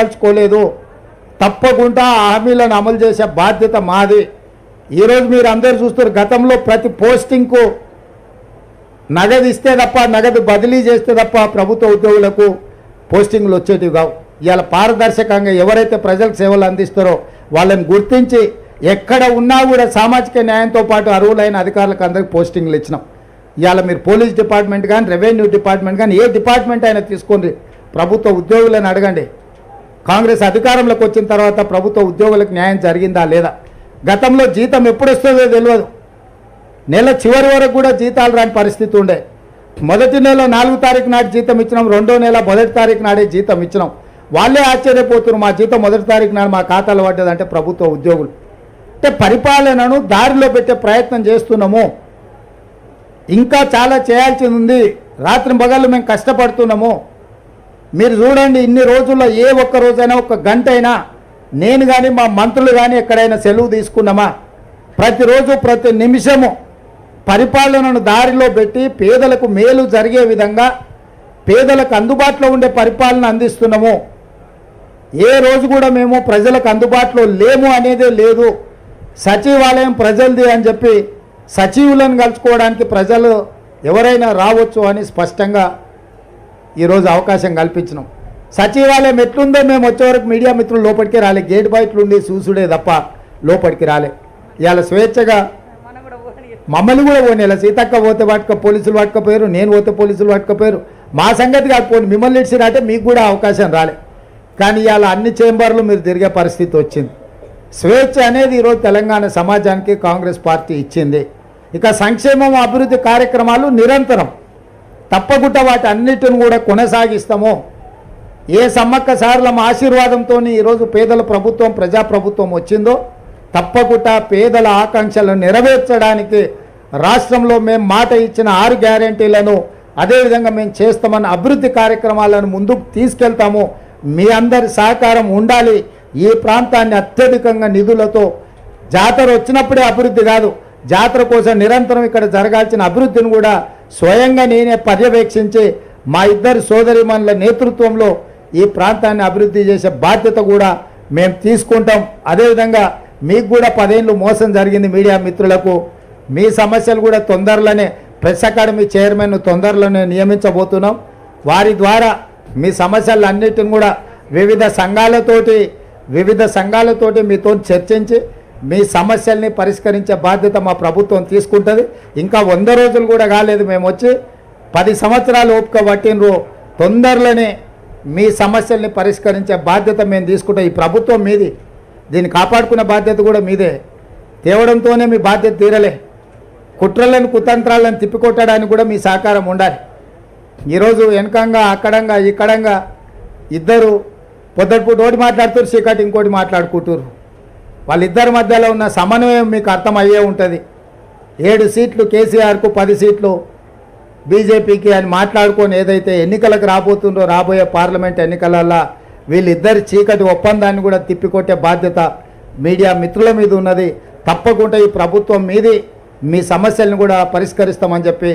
తలుచుకోలేదు. తప్పకుండా హామీలను అమలు చేసే బాధ్యత మాది. ఈరోజు మీరు అందరు చూస్తారు గతంలో ప్రతి పోస్టింగ్కు నగదు ఇస్తే తప్ప నగదు బదిలీ చేస్తే తప్ప ప్రభుత్వ ఉద్యోగులకు పోస్టింగ్లు వచ్చేటివి కావు. ఇవాళ పారదర్శకంగా ఎవరైతే ప్రజలకు సేవలు అందిస్తారో వాళ్ళని గుర్తించి ఎక్కడ ఉన్నా కూడా సామాజిక న్యాయంతో పాటు అర్హులైన అధికారులకు అందరికి పోస్టింగ్లు ఇచ్చినాం. ఇవాళ మీరు పోలీస్ డిపార్ట్మెంట్ కానీ రెవెన్యూ డిపార్ట్మెంట్ కానీ ఏ డిపార్ట్మెంట్ అయినా తీసుకోండి. ప్రభుత్వ ఉద్యోగులను అడగండి. కాంగ్రెస్ అధికారంలోకి వచ్చిన తర్వాత ప్రభుత్వ ఉద్యోగులకు న్యాయం జరిగిందా లేదా? గతంలో జీతం ఎప్పుడు వస్తుందో తెలియదు నెల చివరి వరకు కూడా జీతాలు రాని పరిస్థితి ఉండే. మొదటి నెల నాలుగు తారీఖు నాటి జీతం ఇచ్చినాం రెండో నెల మొదటి తారీఖు నాడే జీతం ఇచ్చినాం. వాళ్ళే ఆశ్చర్యపోతున్నారు మా జీతం మొదటి తారీఖు నాడు మా ఖాతాలో పడ్డదంటే ప్రభుత్వ ఉద్యోగులు. అంటే పరిపాలనను దారిలో పెట్టే ప్రయత్నం చేస్తున్నాము. ఇంకా చాలా చేయాల్సింది ఉంది. రాత్రి పగళ్ళు మేము కష్టపడుతున్నాము. మీరు చూడండి ఇన్ని రోజుల్లో ఏ ఒక్క రోజైనా ఒక గంట అయినా నేను కానీ మా మంత్రులు కానీ ఎక్కడైనా సెలవు తీసుకున్నామా? ప్రతిరోజు ప్రతి నిమిషము పరిపాలనను దారిలో పెట్టి పేదలకు మేలు జరిగే విధంగా పేదలకు అందుబాటులో ఉండే పరిపాలన అందిస్తున్నాము. ఏ రోజు కూడా మేము ప్రజలకు అందుబాటులో లేము అనేదే లేదు. సచివాలయం ప్రజలది అని చెప్పి సచివులను కలుసుకోవడానికి ప్రజలు ఎవరైనా రావచ్చు అని స్పష్టంగా ఈరోజు అవకాశం కల్పించినాం. సచివాలయం ఎట్లుందో మేము వచ్చేవరకు మీడియా మిత్రులు లోపలికి రాలే. గేట్ బయటలు ఉండి చూసుడే తప్ప లోపలికి రాలే. ఇవాళ స్వేచ్ఛగా మమ్మల్ని కూడా పోనీ. సీతక్క పోతే పట్టుక పోలీసులు పట్టుకపోయారు నేను పోతే పోలీసులు పట్టుకపోయారు మా సంగతి కాకపోయింది మిమ్మల్ని ఇచ్చినట్టే మీకు కూడా అవకాశం రాలే. కానీ ఇవాళ అన్ని చేంబర్లు మీరు తిరిగే పరిస్థితి వచ్చింది. స్వేచ్ఛ అనేది ఈరోజు తెలంగాణ సమాజానికి కాంగ్రెస్ పార్టీ ఇచ్చింది. ఇక సంక్షేమం అభివృద్ధి కార్యక్రమాలు నిరంతరం. తప్పకుండా వాటి అన్నిటిని కూడా కొనసాగిస్తాము. ఏ సమ్మక్క మా ఆశీర్వాదంతో ఈరోజు పేదల ప్రభుత్వం ప్రజాప్రభుత్వం వచ్చిందో తప్పకుండా పేదల ఆకాంక్షలను నెరవేర్చడానికి రాష్ట్రంలో మేము మాట ఇచ్చిన ఆరు గ్యారంటీలను అదేవిధంగా మేము చేస్తామన్న అభివృద్ధి కార్యక్రమాలను ముందుకు తీసుకెళ్తాము. మీ అందరి సహకారం ఉండాలి. ఈ ప్రాంతాన్ని అత్యధికంగా నిధులతో జాతర వచ్చినప్పుడే అభివృద్ధి కాదు. జాతర కోసం నిరంతరం ఇక్కడ జరగాల్సిన అభివృద్ధిని కూడా స్వయంగా నేనే పర్యవేక్షించి మా ఇద్దరు సోదరిమణుల నేతృత్వంలో ఈ ప్రాంతాన్ని అభివృద్ధి చేసే బాధ్యత కూడా మేము తీసుకుంటాం. అదేవిధంగా మీకు కూడా పదేళ్ళు మోసం జరిగింది మీడియా మిత్రులకు. మీ సమస్యలు కూడా తొందరలోనే ప్రెస్ అకాడమీ చైర్మన్ తొందరలోనే నియమించబోతున్నాం. వారి ద్వారా మీ సమస్యలన్నిటిని కూడా వివిధ సంఘాలతోటి వివిధ సంఘాలతోటి మీతో చర్చించి మీ సమస్యల్ని పరిష్కరించే బాధ్యత మా ప్రభుత్వం తీసుకుంటుంది. ఇంకా వంద రోజులు కూడా కాలేదు మేము వచ్చి పది సంవత్సరాలు ఓపిక పట్టినరు తొందరలోనే మీ సమస్యల్ని పరిష్కరించే బాధ్యత మేము తీసుకుంటాం ఈ ప్రభుత్వం మీది. దీన్ని కాపాడుకునే బాధ్యత కూడా మీదే. తేవడంతోనే మీ బాధ్యత తీరలే. కుట్రలను కుతంత్రాలను తిప్పికొట్టడానికి కూడా మీ సహకారం ఉండాలి. ఈరోజు వెనకంగా అక్కడంగా ఇక్కడంగా ఇద్దరు పొద్దుటిపూట ఒకటి మాట్లాడుతారు చీకటి ఇంకోటి మాట్లాడుకుంటారు వాళ్ళిద్దరి మధ్యలో ఉన్న సమన్వయం మీకు అర్థమయ్యే ఉంటుంది. ఏడు సీట్లు కేసీఆర్కు పది సీట్లు బీజేపీకి అని మాట్లాడుకొని ఏదైతే ఎన్నికలకు రాబోతుందో రాబోయే పార్లమెంట్ ఎన్నికలల్లో వీళ్ళిద్దరి చీకటి ఒప్పందాన్ని కూడా తిప్పికొట్టే బాధ్యత మీడియా మిత్రుల మీద ఉన్నది. తప్పకుండా ఈ ప్రభుత్వం మీది మీ సమస్యలను కూడా పరిష్కరిస్తామని చెప్పి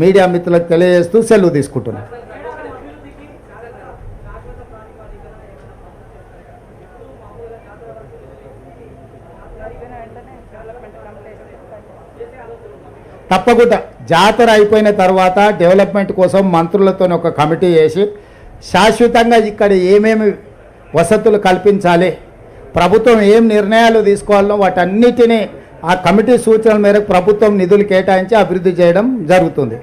మీడియా మిత్రులకు తెలియజేస్తూ సెలవు తీసుకుంటున్నాను తప్పకుండా. జాతర అయిపోయిన తర్వాత డెవలప్మెంట్ కోసం మంత్రులతో ఒక కమిటీ వేసి శాశ్వతంగా ఇక్కడ ఏమేమి వసతులు కల్పించాలి ప్రభుత్వం ఏం నిర్ణయాలు తీసుకోవాలో వాటన్నిటినీ ఆ కమిటీ సూచనల మేరకు ప్రభుత్వం నిధులు కేటాయించి అభివృద్ధి చేయడం జరుగుతుంది.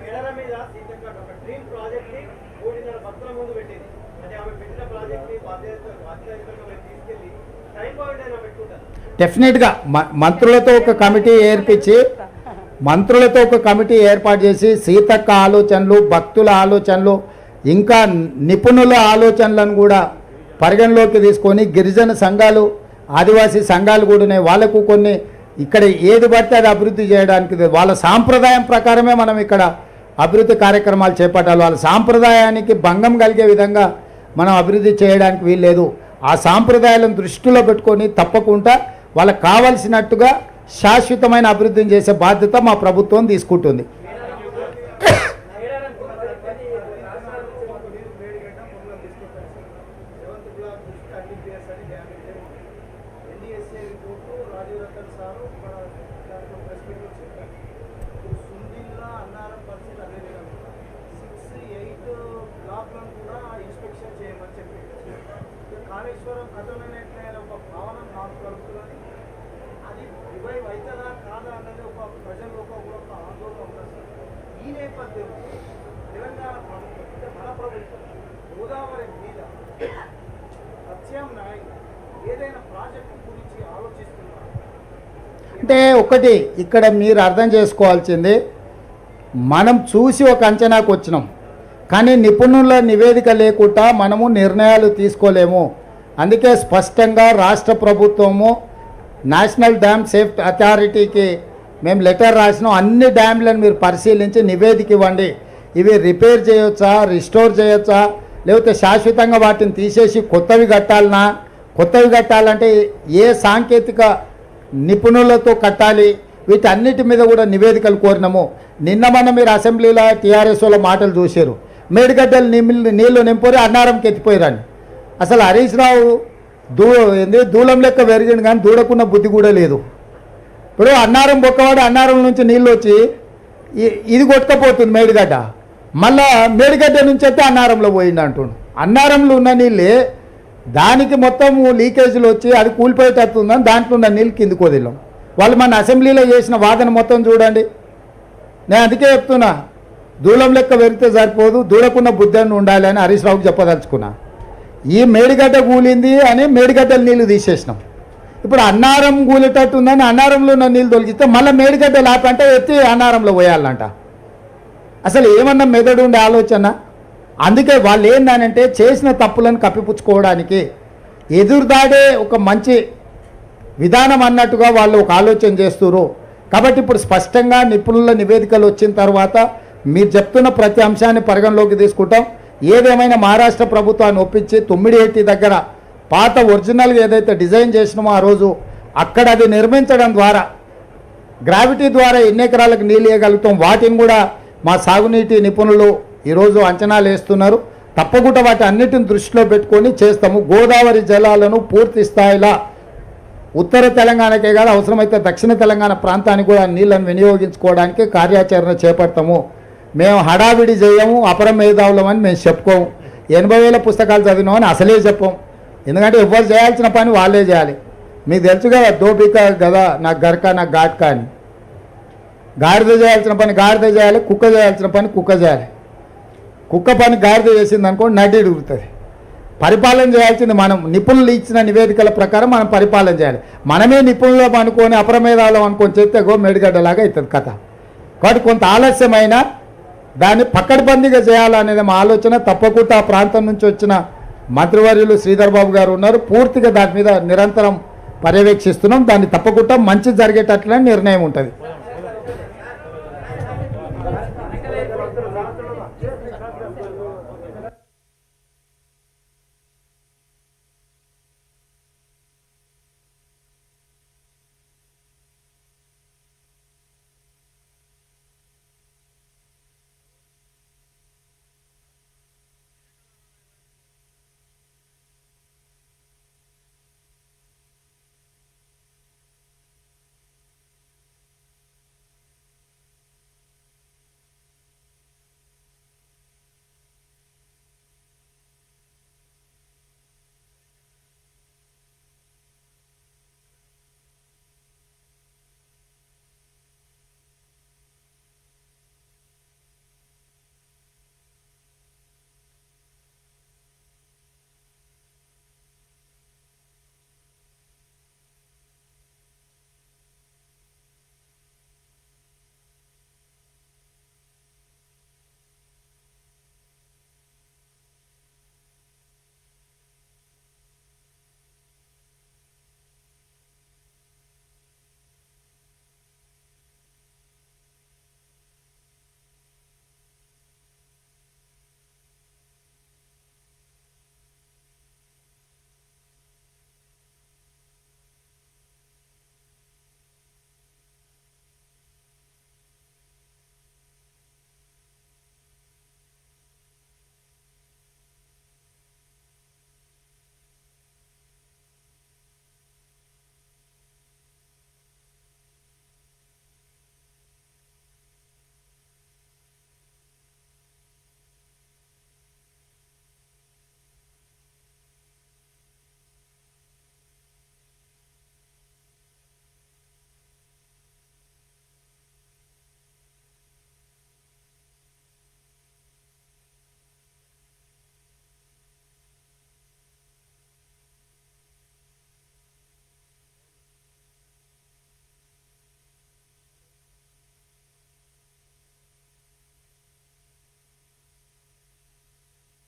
డెఫినెట్గా మ- మంత్రులతో ఒక కమిటీ ఏర్పించి మంత్రులతో ఒక కమిటీ ఏర్పాటు చేసి సీతక్క ఆలోచనలు భక్తుల ఆలోచనలు ఇంకా నిపుణుల ఆలోచనలను కూడా పరిగణలోకి తీసుకొని గిరిజన సంఘాలు ఆదివాసీ సంఘాలు కూడా ఉన్నాయి. వాళ్ళకు కొన్ని ఇక్కడ ఏది పడితే అది అభివృద్ధి చేయడానికి వాళ్ళ సాంప్రదాయం ప్రకారమే మనం ఇక్కడ అభివృద్ధి కార్యక్రమాలు చేపట్టాలి. వాళ్ళ సాంప్రదాయానికి భంగం కలిగే విధంగా మనం అభివృద్ధి చేయడానికి వీల్లేదు. ఆ సాంప్రదాయాలను దృష్టిలో పెట్టుకొని తప్పకుండా వాళ్ళకి కావలసినట్టుగా శాశ్వతమైన అభివృద్ధిని చేసే బాధ్యత మా ప్రభుత్వం తీసుకుంటుంది రేవంత్ బ్లాక్ ఆర్డీపీఎస్ అని damage N D S A report Rajiv Ratan sir మన దాంట్లో ప్రెస్ మీట్లో చెప్పారు ఇప్పుడు సుందిల్లా అన్నారం పరిస్థితి అదే విధంగా సిక్స్ ఎయిట్ బ్లాక్లను కూడా ఇన్స్పెక్షన్ చేయమని చెప్పి ఇక కాళేశ్వరం కథనైనట్లయిన ఒక భావన నాకు కలుగుతున్నది అది రివైవ్ అవుతుందా కాదా అన్నది ఒక ప్రజల్లో ఒక కూడా ఒక ఆందోళన ఉన్నది సార్. ఈ నేపథ్యంలో తెలంగాణ ప్రభుత్వం అంటే మన ప్రభుత్వం గోదావరి మీద ప్రత్యామ్నాయంగా ఏదైనా ప్రాజెక్టు గురించి ఆలోచిస్తున్నారు అంటే ఒకటి ఇక్కడ మీరు అర్థం చేసుకోవాల్సింది మనం చూసి ఒక అంచనాకు వచ్చినాం కానీ నిపుణుల నివేదిక లేకుండా మనము నిర్ణయాలు తీసుకోలేము. అందుకే స్పష్టంగా రాష్ట్ర ప్రభుత్వము నేషనల్ డ్యామ్ సేఫ్టీ అథారిటీకి మేము లెటర్ రాసినాం అన్ని డ్యామ్లను మీరు పరిశీలించి నివేదిక ఇవ్వండి. ఇవి రిపేర్ చేయొచ్చా రిస్టోర్ చేయొచ్చా లేకపోతే శాశ్వతంగా వాటిని తీసేసి కొత్తవి కట్టాలనా? కొత్తవి కట్టాలంటే ఏ సాంకేతిక నిపుణులతో కట్టాలి? వీటన్నిటి మీద కూడా నివేదికలు కోరినాము. నిన్న మొన్న మీరు అసెంబ్లీలో టీఆర్ఎస్ వాళ్ళ మాటలు చూశారు. మేడిగడ్డలు నీళ్ళు నీళ్ళు నింపురి అన్నారంకి ఎత్తిపోయారని అసలు హరీష్ రావు దూ ఏంది దూలం లెక్క పెరిగింది కానీ దూడకున్న బుద్ధి కూడా లేదు. ఇప్పుడు అన్నారం బొక్కవాడు అన్నారం నుంచి నీళ్ళు వచ్చి ఇది కొట్టుకపోతుంది మేడిగడ్డ. మళ్ళా మేడిగడ్డ నుంచి అయితే అన్నారంలో పోయింది అంటుండు. అన్నారంలో ఉన్న నీళ్ళే దానికి మొత్తం లీకేజీలు వచ్చి అది కూలిపోయేటట్టుందని దాంట్లో ఉన్న నీళ్ళు కిందికి వదిలాం. వాళ్ళు మన అసెంబ్లీలో చేసిన వాదన మొత్తం చూడండి. నేను అందుకే చెప్తున్నా దూలం లెక్క పెరిగితే సరిపోదు దూడకున్న బుద్ధి ఉండాలి అని హరీష్ రావుకి చెప్పదలుచుకున్నా. ఈ మేడిగడ్డ కూలింది అని మేడిగడ్డల నీళ్ళు తీసేసినాం. ఇప్పుడు అన్నారం కూలేటట్టు ఉందని అన్నారంలో ఉన్న నీళ్ళు తొలగిస్తే మళ్ళీ మేడిగడ్డ లాపంటే ఎత్తి అన్నారంలో పోయాలంట. అసలు ఏమన్నా మెదడు ఉండే ఆలోచన? అందుకే వాళ్ళు ఏంటనంటే చేసిన తప్పులను కప్పిపుచ్చుకోవడానికి ఎదురుదాడే ఒక మంచి విధానం అన్నట్టుగా వాళ్ళు ఒక ఆలోచన చేస్తున్నారు కాబట్టి ఇప్పుడు స్పష్టంగా నిపుణుల నివేదికలు వచ్చిన తర్వాత మీరు చెప్తున్న ప్రతి అంశాన్ని పరిగణలోకి తీసుకుంటాం. ఏదేమైనా మహారాష్ట్ర ప్రభుత్వాన్ని ఒప్పించి తొమ్మిడి దగ్గర పాత ఒరిజినల్గా ఏదైతే డిజైన్ చేసినామో ఆ రోజు అక్కడ అది నిర్మించడం ద్వారా గ్రావిటీ ద్వారా ఎన్ని ఎకరాలకు నీళ్ళు ఇవ్వగలుగుతాం వాటిని కూడా మా సాగునీటి నిపుణులు ఈరోజు అంచనాలు వేస్తున్నారు. తప్పకుండా వాటి అన్నిటిని దృష్టిలో పెట్టుకొని చేస్తాము. గోదావరి జలాలను పూర్తి స్థాయిలో ఉత్తర తెలంగాణకే కాదు అవసరమైతే దక్షిణ తెలంగాణ ప్రాంతానికి కూడా నీళ్ళను వినియోగించుకోవడానికి కార్యాచరణ చేపడతాము. మేము హడావిడి చేయము అపర మేధావులమని మేము చెప్పుకోము. ఎనభై వేల పుస్తకాలు చదివినామని అసలే చెప్పాము ఎందుకంటే ఎవరు చేయాల్సిన పని వాళ్ళే చేయాలి. మీకు తెలుసు కదా దోపిక కదా నాకు గరక నాకు ఘాట్కా అని. గాడిద చేయాల్సిన పని గాడిద చేయాలి కుక్క చేయాల్సిన పని కుక్క చేయాలి. కుక్క పని గాడిద చేసింది అనుకోండి నడ్డి ఇడుగుతుంది. పరిపాలన చేయాల్సింది మనం నిపుణులు ఇచ్చిన నివేదికల ప్రకారం మనం పరిపాలన చేయాలి. మనమే నిపుణులం అనుకొని అప్రమేదాలం అనుకొని చెప్తే గో మెడిగడ్డలాగా అవుతుంది కథ. కాబట్టి కొంత ఆలస్యమైన దాన్ని పక్కడబందీగా చేయాలనేది మా ఆలోచన. తప్పకుండా ఆ ప్రాంతం నుంచి వచ్చిన మంత్రివర్యులు శ్రీధర్ బాబు గారు ఉన్నారు. పూర్తిగా దాని మీద నిరంతరం పర్యవేక్షిస్తున్నాం. దాన్ని తప్పకుండా మంచి జరిగేటట్లనే నిర్ణయం ఉంటుంది.